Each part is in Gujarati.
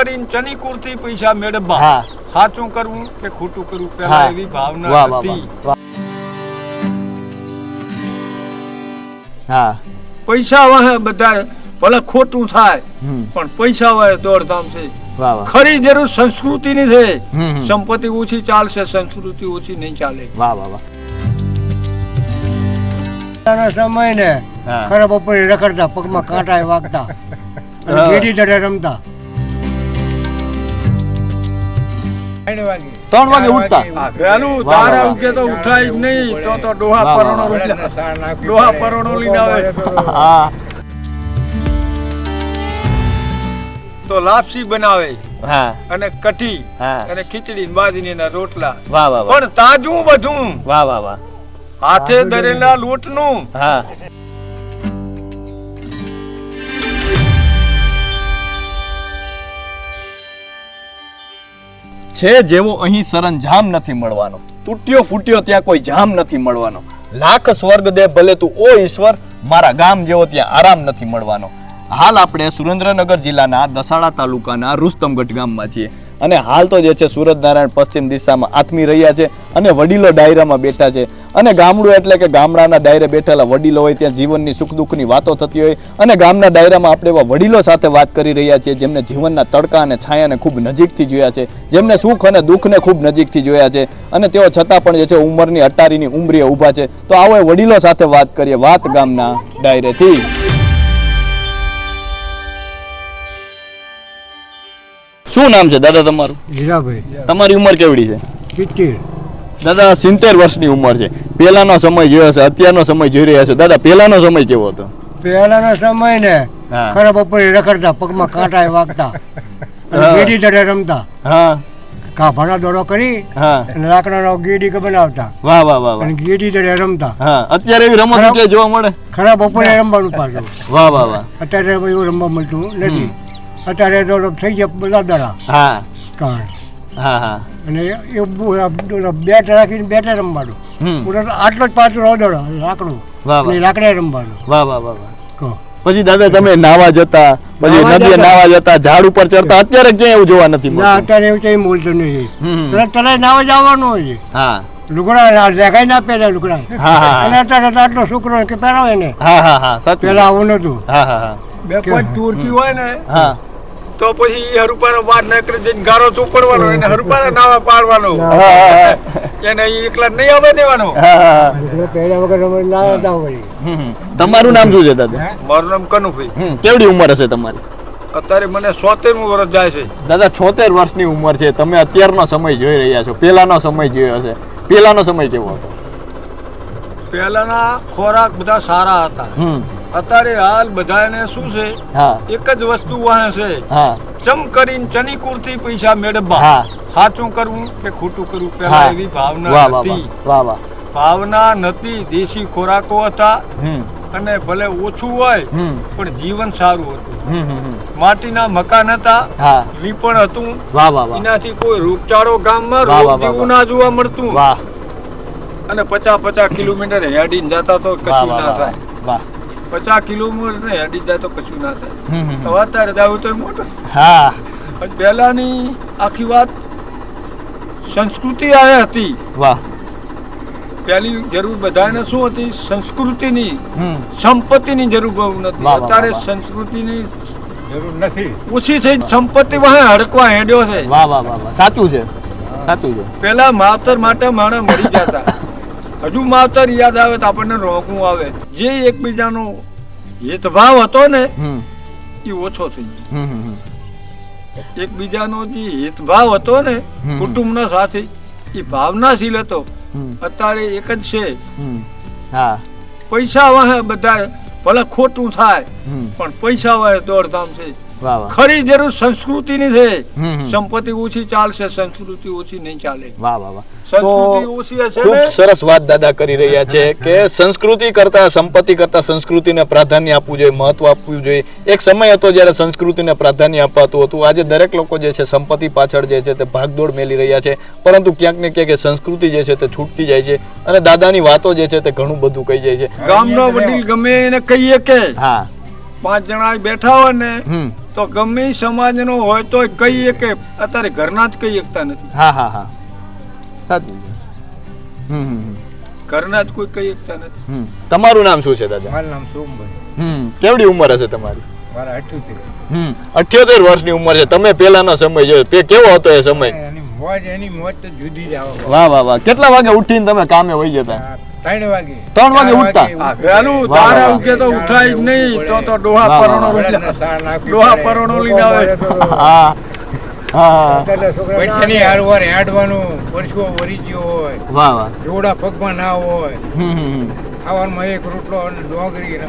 કરીને ચની કુર્તી પૈસા મેળવવા. સાચું કરવું કે ખોટું કરવું? પહેલા એવી ભાવના હતી. હા. પૈસા વહે બધા ભલે ખોટું થાય પણ પૈસા વહે દોડધામ છે. ખરી જરૂર સંસ્કૃતિની છે. હમ, હમ. સંપત્તિ ઓછી ચાલશે સંસ્કૃતિ ઓછી નહીં ચાલે. વાહ વાહ વાહ. પહેલાના સમય ને ખરા ખરાબ બપોરે રખડતા પગમાં કાંટા વાગતા. અને ગેડી દડે રમતા. ત્રણ વાગે. ઉઠતા? વહેલું વાહ, વાહ, તારા ઉગે તો ઉઠાય જ નહીં તો તો ડોહા પરોણો ડોહા પરણો લઈને આવે. તો લાપસી બનાવે. હા. અને કઠી હા. અને ખીચડી બાજરી ના રોટલા. વાહ વાહ વાહ. પણ તાજું બધું. વાહ વાહ વાહ. હાથે દરેલા લોટનું. હા. છે જેવો અહીં સરંજામ નથી મળવાનો. તૂટ્યો ફૂટ્યો ત્યાં કોઈ જામ નથી મળવાનો. લાખ સ્વર્ગ દે ભલે તું ઓ ઈશ્વર, મારા ગામ જેવો ત્યાં આરામ નથી મળવાનો. હાલ આપણે સુરેન્દ્રનગર જિલ્લાના દસાડા તાલુકાના રુસ્તમગઢ ગામમાં છીએ. અને હાલ તો જે છે સુરત નારાયણ પશ્ચિમ દિશામાં આથમી રહ્યા છે અને વડીલો ડાયરામાં બેઠા છે. અને ગામડું એટલે કે ગામડાના ડાયરે બેઠેલા વડીલો હોય ત્યાં જીવનની સુખ દુઃખની વાતો થતી હોય. અને ગામના ડાયરામાં આપણે એવા વડીલો સાથે વાત કરી રહ્યા છીએ જેમને જીવનના તડકા અને છાયાને ખૂબ નજીકથી જોયા છે. જેમને સુખ અને દુઃખને ખૂબ નજીકથી જોયા છે. અને તેઓ છતાં પણ જે છે ઉંમરની અટારીની ઉંમરીએ ઊભા છે. તો આવો વડીલો સાથે વાત કરીએ વાત ગામના ડાયરેથી. શું નામ છે દાદા તમારું? હીરાભાઈ. તમારી ઉંમર કેવડી છે? સિત્તેર. દાદા સિત્તેર વર્ષની ઉંમર છે. પહેલાનો સમય જોયો હશે અત્યારનો સમય જોઈ રહ્યા છે દાદા પહેલાનો સમય કેવો હતો? પહેલાનો સમય ને ખરા બપોરે રખડતા પગમાં કાંટા વાગતા. ગેડી દડે રમતા. હા. કાભાના દોડો કરી અને લાકડાનો ગેડી કે બનાવતા. વાહ વાહ વાહ અને ગેડી દડે રમતા. હા. અત્યારે એવી રમત જોવા મળે? ખરા બપોરે રમવાનું પાછું. વાહ વાહ વાહ. અત્યારે એવું રમવા મળતું નથી. અત્યારે તો થઈ ગયા બધા દડા હા. કાર. હા હા. અને એ બુ- બેટ રાખીને બેટે રમવાનું. આટલો જ પાછો રોદડો લાકડું. વાહ લાકડે રમવાનું. વાહ વાહ વાહ વાહ. પછી દાદા તમે નાવા જતા પછી નદીએ નાવા જતા ઝાડ ઉપર ચડતા અત્યારે ક્યાં એવું જોવા નથી ના અત્યારે એવું કઈ બોલતું નથી. તને નાવા જવાનું હોય. હા. લુગડા દેખાય ના પહેરે લુગડા. હા, હા. અને અત્યારે તો આટલો છોકરો કે પહેરાવે ને. હા હા હા સાચું. પેલા આવું નતું. હા હા હા. બે પાંચ ટૂરકી હોય ને હા. તો પછી ઈ હરુપાનો બાર નકરે જઈને ગારો ચોપડવાનો એને હરુપાના નાવા પાડવાનો. એને એકલા નહીં આવવા દેવાનો. ના. તમારું નામ શું છે દાદા? મારું નામ કનુભાઈ. હમ, કેવડી ઉંમર હશે તમારી? અત્યારે મને સોતેરમું વર્ષ જાય છે. દાદા છોતેર વર્ષની ઉંમર છે. તમે અત્યારનો સમય જોઈ રહ્યા છો. પહેલાનો સમય જોયો હશે. પહેલાનો સમય કેવો હતો? પહેલાના ખોરાક બધા સારા હતા. હમ. અત્યારે હાલ બધાને શું છે? એક જ વસ્તુ વાહે છે. ચમ કરીને ચની કુર્તી પૈસા મેળવવા. સાચું કરવું કે ખોટું કરવું? પેલા એવી ભાવના હતી. ભાવના નથી. દેશી ખોરાકો હતા. અને ભલે ઓછું હોય પણ જીવન સારું હતું. માટીના મકાન હતા. લીપણ હતું. એનાથી કોઈ રોગચાળો ગામમાં રોગ જેવું ના જોવા મળતું. અને પચાસ પચાસ કિલોમીટર હેડીને જતા તો કશું ના થાય. વાહ. પચાસ કિલોમીટર હેડી જાય તો કશું ના થાય. અત્યારે જાવું તો મોટો. હા. પણ પહેલાની આખી વાત સંસ્કૃતિ આ હતી. વાહ. પહેલી જરૂર બધાને શું હતી? સંસ્કૃતિની સંપત્તિની જરૂર બહુ નથી અત્યારે સંસ્કૃતિની જરૂર નથી. ઓછી થઈ સંપત્તિ વાહે હડકવા હેડ્યો છે. વાહ વાહ વાહ વાહ. સાચું છે. સાચું છે. પેલા માવતર માટે માણસ મરી જતા. હજુ માવતર યાદ આવે તો આપણને રોગું આવે. જે એકબીજાનો હિતભાવ હતો ને એ ઓછો થઈ ગયો. એકબીજાનો જે હિતભાવ હતો ને. કુટુંબના સાથે એ ભાવનાશીલ હતો. અત્યારે એક જ છે. હા. પૈસા વાહે બધા ભલે ખોટું થાય પણ પૈસા વાહે દોડધામ છે. ખરી જરૂર સંસ્કૃતિની છે. સંપત્તિ ઓછી ચાલશે સંસ્કૃતિ ઓછી નહીં ચાલે. વાહ વાહ વાહ. ખૂબ સરસ વાત દાદા કરી રહ્યા છે કે સંસ્કૃતિ કરતા સંપત્તિ કરતા સંસ્કૃતિને પ્રાધાન્ય આપવું જોઈએ મહત્વ આપવું જોઈએ. એક સમય હતો જ્યારે સંસ્કૃતિને પ્રાધાન્ય અપાતું હતું. આજે દરેક લોકો જે છે સંપત્તિ પાછળ જે છે તે ભાગદોડ મેલી રહ્યા છે. પરંતુ ક્યાંક ને ક્યાંક એ સંસ્કૃતિ જે છે તે છૂટતી જાય છે અને દાદાની વાતો જે છે તે ઘણું બધું કહી જાય છે. ગામનો વડીલ ગમે એને કહીએ કે પાંચ જણા બેઠા હોય ને તો ગમે સમાજનો હોય તો કહીએ કે અત્યારે ઘરના જ કહી શકતા નથી. હા હા હા. સાચું હમ. ઘરના જ કોઈ કહી શકતા નથી. તમારું નામ શું છે દાદા? મારું નામ સોમભાઈ. હમ. કેવડી ઉંમર હશે તમારી? મારા અઠ્યોતેર. હમ. અઠ્યોતેર વર્ષની ઉંમર છે. તમે પેલાનો સમય જોયો. કેવો હતો એ સમય? એની મોજ એની મોજ તો જુદી જ આવે વાહ વાહ વાહ. કેટલા વાગે ઉઠીને તમે કામે વહી જતા? ત્રણ વાગે. ત્રણ વાગે ઉઠતા? વહેલું તારા ઉગે તો ઉઠાય જ નહીં તો તો ડોહા વાહ, વાહ, પરણો ડોહા પરોણો લઈને આવે. હા હા. હારવાર હેડવાનું પરસુઓ વરી ગયો હોય. વાહ વાહ. જોડા પગમાં ના હોય. ખાવામાં એક રોટલો અને ડોંગરી અને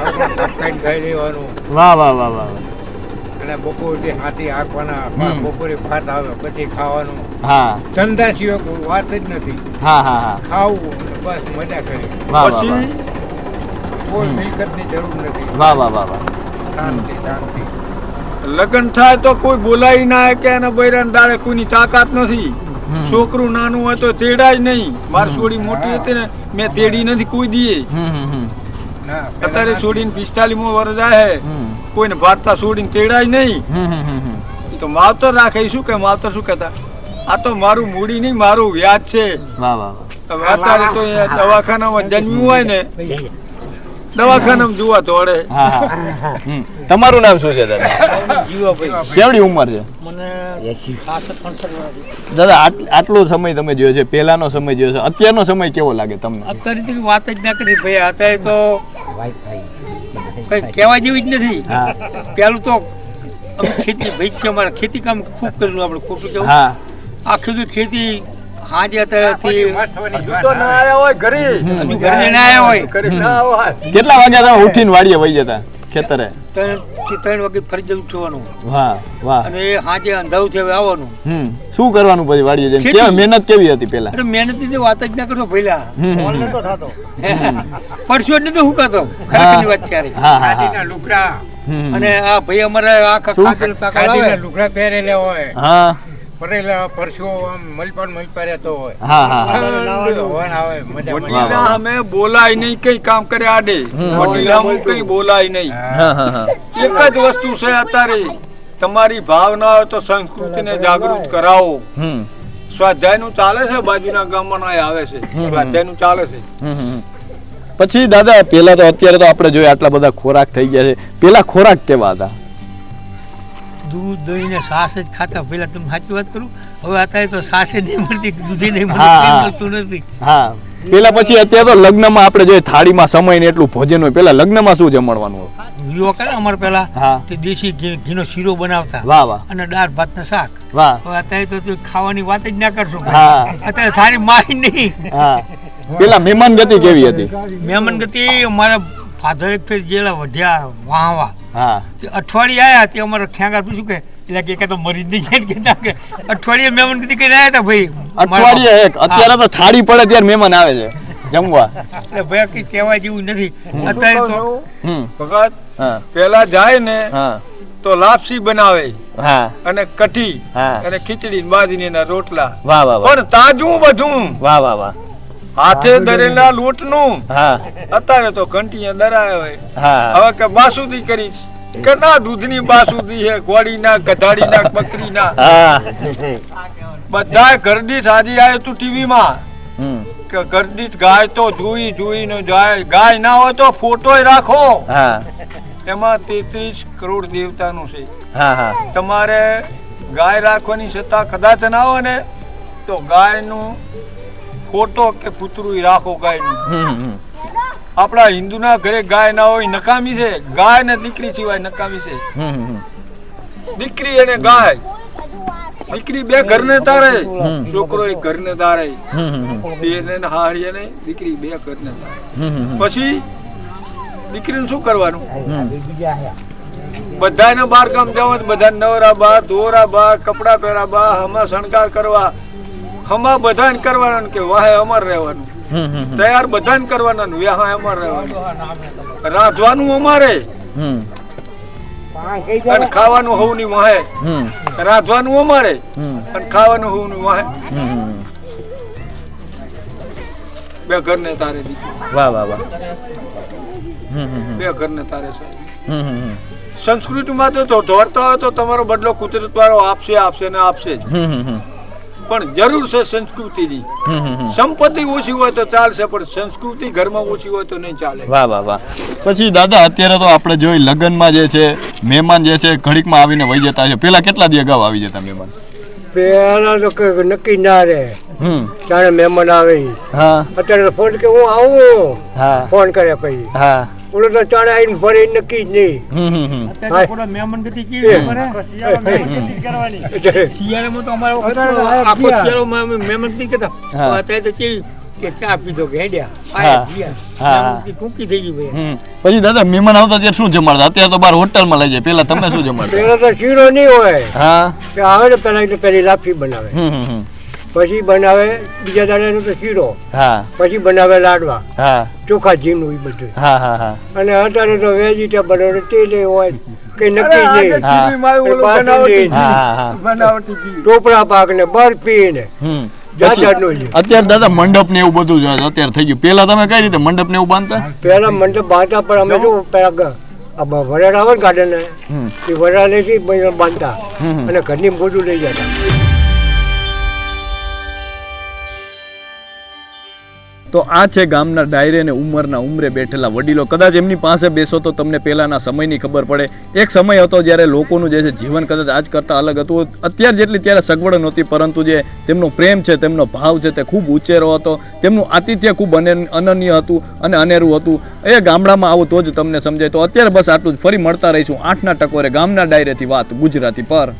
આપણે ખાઈ લેવાનું. વાહ વાહ વાહ વાહ અને બપોરે હાથી હાંકવાના. બપોરે ભાત આવે પછી ખાવાનું. હા. ધંધા સિવાય વાત જ નથી. હા હા હા. ખાવું બસ મજા કરી. વાહ વાહ વાહ. કોઈ મિલકતની જરૂર નથી. વાહ વાહ વાહ વાહ. શાંતિ શાંતિ. લગ્ન થાય તો કોઈ બોલાય ના કે એના બૈરાન દાડે કોઈની તાકાત નથી. છોકરું નાનું હોય તો તેડાય નહીં. મારી છોડી મોટી હતી ને મેં તેડી નથી કોઈ દીએ. અત્યારે છોડીને પિસ્તાલીમો વર્ષ જાય હમ. કોઈને ભારતા છોડીને તેડાય નહીં. તો માવતર રાખે શું કે માવતર શું કહેતા? આ તો મારું મૂડી નહીં મારું વ્યાજ છે. વાહ વાહ. અત્યારે તો દવાખાનામાં જન્મ્યું હોય ને દવાખાનામાં જોવા તો હા હા. તમારું નામ શું છે દાદા? કેવડી ઉંમર છે? દાદા આટલો સમય તમે જોયો છે પહેલાનો સમય જોયો છે. અત્યારનો સમય કેવો લાગે તમને? અત્યારે તો વાત જ ના કરી ભાઈ. અત્યારે તો કઈ કહેવા જેવી જ નથી. હા. પેલું તો ખેતી ભાઈ છે અમારે ખેતી કામ ખૂબ કરેલું આપણે ખોટું કેવું? હા. આખી ખેતી હાજે અત્યારેથી તો ના આવ્યા હોય ઘરે. ઘરે ના આવ્યા હોય. ઘરે ના હોય. કેટલા વાગ્યા તમે ઉઠીને વાડીએ વહી જતા ખેતરે. ત્રણથી ત્રણ વાગે ફરજ ઉઠવાનું વાહ વાહ. અને એ હાજે અંધારું છે આવવાનું. હમ. શું કરવાનું પછી વાડીએ જઈને. કેવી મહેનત કેવી હતી પેલા અરે મહેનતની વાત જ ના કરશો પહેલા હમ, હમ, પરસો જ નથી હુકાતો ખરેખરની વાત છે હા હા હમ. અને આ ભાઈ અમારે આ? કાગળ કાગળ ખાદીના પહેરેલા હોય. હા. પરેલા પરસેવો આમ મલપાન મલપા રહેતો હોય. હા હા મજા અમે બોલાય નહીં કઈ કામ કરે આડે વડીલામાં કઈ બોલાય નહીં. હા. હા હા એક જ વસ્તુ છે અત્યારે. તમારી ભાવના હોય તો સંસ્કૃતિને જાગૃત કરાવો. સ્વાધ્યાય સ્વાધ્યાયનું ચાલે છે બાજુના ગામમાં આવે છે. સ્વાધ્યાયનું ચાલે છે. પછી દાદા પેલા તો અત્યારે તો આપણે જોઈએ આટલા બધા ખોરાક થઈ ગયા છે. પેલા ખોરાક કેવા હતા? દૂધ દહીં ને છાશ જ ખાતા. પહેલા તમે સાચી વાત કરું? હવે અત્યારે તો છાશે નહીં મળતી દૂધે નહીં મળતી નથી. હા. પેલા પછી અત્યારે તો લગ્નમાં આપણે જે થાળીમાં સમય ને એટલું ભોજન હોય પેલા લગ્નમાં શું જમણવાનું હોય? કરે અમારે પેલા તે દેશી ઘી ઘીનો શીરો બનાવતા. વાહ વાહ. અને દાળ ભાત ને શાક. વાહ. અત્યારે તો તું ખાવાની વાત જ ના કરશો અત્યારે થાળી માહી નહીં. પેલા મહેમાન ગતિ કેવી હતી? મહેમાન ગતિ અમારા ફાધર એક ફેર જેલા વધ્યા વાહવા. હા. અઠવાડિયે આયા તે અમારે ખ્યાંગાર પૂછ્યું કે એટલે કે કે તો મરી જ નહીં જાય કે અઠવાડિયે મહેમાન કીધી કે આવ્યા હતા ભાઈ? અઠવાડિયે એક. અત્યારે તો થાળી પડે ત્યારે મહેમાન આવે છે જમવા. એટલે ભાઈ કઈ કહેવા જેવું નથી. અત્યારે તો હમ. ભગત હા. પેલા જાય ને હા. તો લાપસી બનાવે. હા. અને કઠી હા. અને ખીચડી ને બાજરીના રોટલા. વાહ વાહ વાહ. પણ તાજું બધું. વાહ વાહ વાહ. હાથે દરેલા લોટનું હા. અત્યારે તો ઘંટીએ દરાય હોય. હા હવે કે બાસુદી કરીશ? કે ના દૂધની બાસુદી છે ઘોડીના બકરી ના હા. બધાય ઘરડી હાજી આવે તું ટીવી માં કે ઘરડી ગાય તો જોઈ જોઈને જાય. ગાય ના હોય તો ફોટોય રાખો. હા. એમાં તેત્રીસ કરોડ દેવતાનું છે. હા હા. તમારે ગાય રાખવાની સત્તા કદાચ ના હોય ને તો ગાયનું ફોટો કે પુતરું રાખો ગાયનું? આપણા હિન્દુના ઘરે ગાય ના હોય નકામી છે. ગાય ને દીકરી સિવાય નકામી છે. દીકરી અને ગાય. દીકરી બે ઘરને તારે. છોકરો એક ઘરને તારે. બે ને હારીએ ને દીકરી બે ઘરને તારે. પછી દીકરીને શું કરવાનું? બધાને બાર કામ જવા બધા નવરા બા ધોરા બા કપડા પહેરા બા હમા શણગાર કરવા. હમા બધાને કરવાના કે વાહે અમર રહેવાનું. તૈયાર બધાને કરવાના ને વ્યાહ અમર રહેવાનું. રાંધવાનું અમારે. હમ. અને ખાવાનું હોવું ની વાહે. હમ. રાંધવાનું અમારે. અને ખાવાનું હોવું ની વાહે બે બે ઘરને તારે દીધું. વાહ વાહ વાહ. બે ઘર ઘરને તારે હમ સંસ્કૃતિમાં તો તો દોડતા હોય તો તમારો બદલો કુદરત વાળો આપશે આપશે ને આપશે જ. હમ હમ હમ. પણ જરૂર છે સંસ્કૃતિની. હમ હમ હમ. સંપત્તિ ઓછી હોય તો ચાલશે પણ સંસ્કૃતિ ઘરમાં ઓછી હોય તો નહીં ચાલે. વાહ વાહ વાહ. પછી દાદા અત્યારે તો આપણે જોઈ લગ્નમાં જે છે મહેમાન જે છે ઘડીકમાં આવીને વહી જતા છે. પેલા કેટલા દી અગાઉ આવી જતા મહેમાન? પેલા તો નક્કી ના રહે. હમ. જાણે મહેમાન આવે હા. અત્યારે તો ફોન કે હું આવું. હા. ફોન કરે પછી. હા. ઓલો તો ચાડે આવીને ભરે નક્કી જ નહીં. તો શિયાળામાં તો અમારે વખત અત્યારે તો આ આખો શિયાળો મહેમાન નથી કરતા અત્યારે તો કેવી કે ચા પીધો કે હેડ્યા. હા. હા. મહેમાન થઈ ગઈ ભાઈ. પછી દાદા મહેમાન આવતા ત્યારે શું જમાડતા? અત્યારે તો બાર હોટલમાં લઈ જાય. પેલા તમે શું જમાડતા? પેલા તો શીરો નહીં હોય. હા. કે આવે ને પેલા પેલી લાફી બનાવે. હમ હમ હમ. પછી બનાવે બીજા દાડાનો તો શીરો. હા. પછી બનાવે લાડવા. હા. ચોખા જીનું એ બધું. હા હા હા. અને અત્યારે તો વેજીટેબલ તેલ હોય કઈ નક્કી નહીં. ટોપરા પાક ને બરફી ને. અત્યારે દાદા મંડપ ને એવું બધું જ અત્યારે થઈ ગયું. પેલા તમે કઈ રીતે મંડપ ને એવું બાંધતા? પેલા મંડપ બાંધતા પણ અમે શું પેલા વરાળ આવે ને ગાર્ડન એ વરાળ બાંધતા. અને ઘરની બધું લઈ જતા. તો આ છે ગામના ડાયરે અને ઉંમરના ઉંમરે બેઠેલા વડીલો. કદાચ એમની પાસે બેસો તો તમને પહેલાના સમયની ખબર પડે. એક સમય હતો જ્યારે લોકોનું જે છે જીવન કદાચ આજ કરતાં અલગ હતું. અત્યારે જેટલી ત્યારે સગવડ નહોતી, પરંતુ જે તેમનો પ્રેમ છે, તેમનો ભાવ છે તે ખૂબ ઉચેરો હતો. તેમનું આતિથ્ય ખૂબ અનન- અનન્ય હતું અને અનેરું હતું. એ ગામડામાં આવું તો જ તમને સમજાય. તો અત્યારે બસ આટલું જ. ફરી મળતા રહીશું આઠના ટકોરે ગામના ડાયરેથી વાત ગુજરાતી પર.